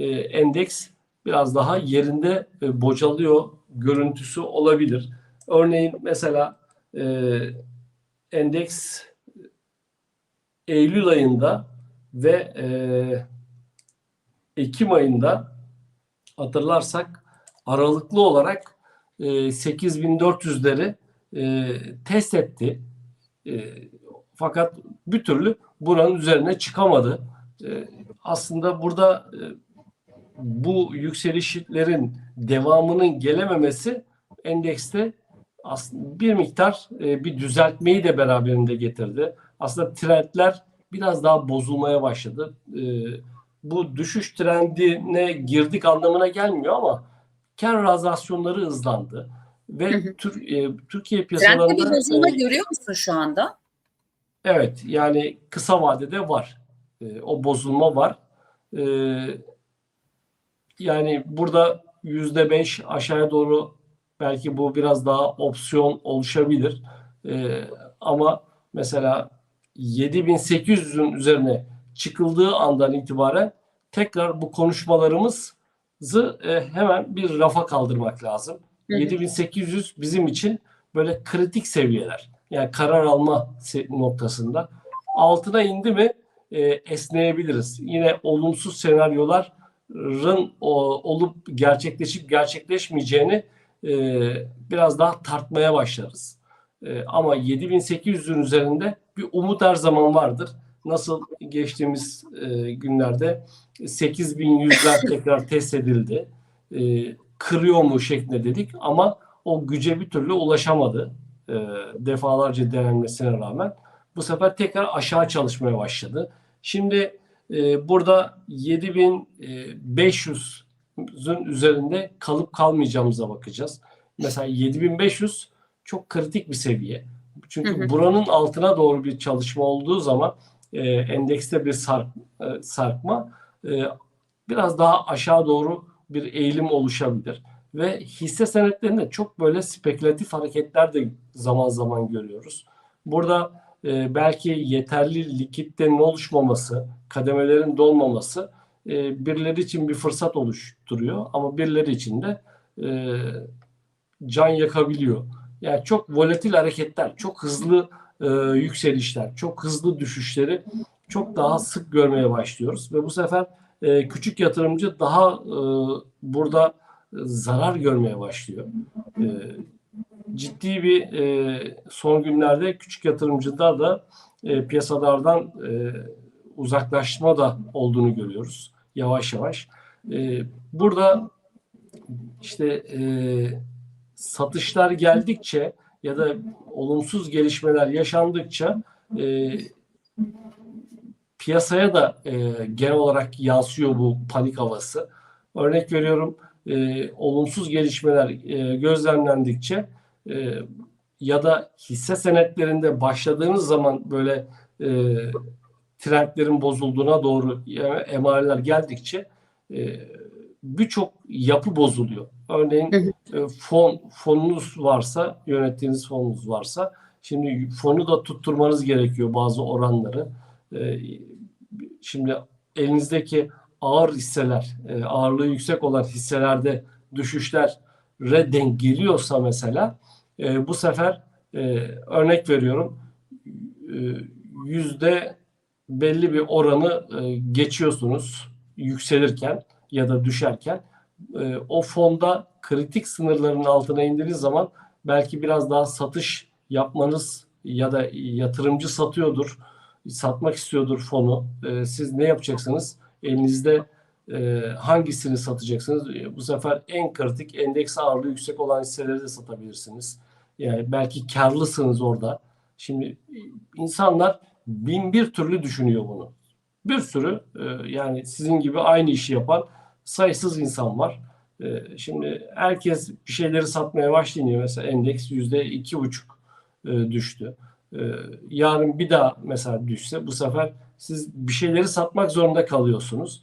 e, endeks biraz daha yerinde e, bocalıyor görüntüsü olabilir. Örneğin mesela e, endeks Eylül ayında ve e, Ekim ayında hatırlarsak aralıklı olarak e, 8400'leri e, test etti. E, fakat bir türlü buranın üzerine çıkamadı. E, aslında burada e, bu yükselişlerin devamının gelememesi endekste aslında bir miktar e, bir düzeltmeyi de beraberinde getirdi. Aslında trendler biraz daha bozulmaya başladı. E, bu düşüş trendine girdik anlamına gelmiyor ama kar realizasyonları hızlandı. Ve Hı hı. Tür- e, Türkiye Trendde piyasalarında bir bozulma e, görüyor musun şu anda? Evet yani kısa vadede var. O bozulma var. Ee, yani burada yüzde beş aşağıya doğru belki bu biraz daha opsiyon oluşabilir. Ee, ama mesela 7800'ün üzerine çıkıldığı andan itibaren tekrar bu konuşmalarımızı e, hemen bir rafa kaldırmak lazım. Hı. 7800 bizim için böyle kritik seviyeler. Yani karar alma noktasında. Altına indi mi e, esneyebiliriz. Yine olumsuz senaryoların o, olup gerçekleşip gerçekleşmeyeceğini e, biraz daha tartmaya başlarız. E, ama 7800'ün üzerinde bir umut her zaman vardır. Nasıl geçtiğimiz e, günlerde 8100'ler tekrar test edildi. E, kırıyor mu şeklinde dedik ama o güce bir türlü ulaşamadı e, defalarca denenmesine rağmen bu sefer tekrar aşağı çalışmaya başladı. Şimdi e, burada 7500'ün üzerinde kalıp kalmayacağımıza bakacağız. Mesela 7500 çok kritik bir seviye. Çünkü Hı hı. buranın altına doğru bir çalışma olduğu zaman e, endekste bir sark, e, sarkma e, biraz daha aşağı doğru bir eğilim oluşabilir. Ve hisse senetlerinde çok böyle spekülatif hareketler de zaman zaman görüyoruz. Burada e, belki yeterli likiditenin oluşmaması, kademelerin dolmaması e, birileri için bir fırsat oluşturuyor ama birileri için de e, can yakabiliyor. Yani çok volatil hareketler, çok hızlı e, yükselişler, çok hızlı düşüşleri çok daha sık görmeye başlıyoruz ve bu sefer e, küçük yatırımcı daha e, burada zarar görmeye başlıyor. E, ciddi bir e, son günlerde küçük yatırımcıda da e, piyasalardan e, uzaklaşma da olduğunu görüyoruz yavaş yavaş. E, burada işte e, satışlar geldikçe ya da olumsuz gelişmeler yaşandıkça e, piyasaya da e, genel olarak yansıyor bu panik havası. Örnek veriyorum e, olumsuz gelişmeler e, gözlemlendikçe e, ya da hisse senetlerinde başladığınız zaman böyle e, trendlerin bozulduğuna doğru emareler geldikçe e, birçok yapı bozuluyor. Örneğin e, fon fonunuz varsa, yönettiğiniz fonunuz varsa şimdi fonu da tutturmanız gerekiyor bazı oranları. E, şimdi elinizdeki ağır hisseler, e, ağırlığı yüksek olan hisselerde düşüşler denk geliyorsa mesela e, bu sefer e, örnek veriyorum e, yüzde belli bir oranı e, geçiyorsunuz yükselirken ya da düşerken e, o fonda kritik sınırların altına indiğiniz zaman belki biraz daha satış yapmanız ya da yatırımcı satıyordur, satmak istiyordur fonu. E, siz ne yapacaksınız? Elinizde e, hangisini satacaksınız? E, bu sefer en kritik endeks ağırlığı yüksek olan hisseleri de satabilirsiniz. Yani belki karlısınız orada. Şimdi e, insanlar bin bir türlü düşünüyor bunu. Bir sürü e, yani sizin gibi aynı işi yapan sayısız insan var. E, şimdi herkes bir şeyleri satmaya başlayınca mesela endeks yüzde iki buçuk e, düştü. E, yarın bir daha mesela düşse bu sefer siz bir şeyleri satmak zorunda kalıyorsunuz.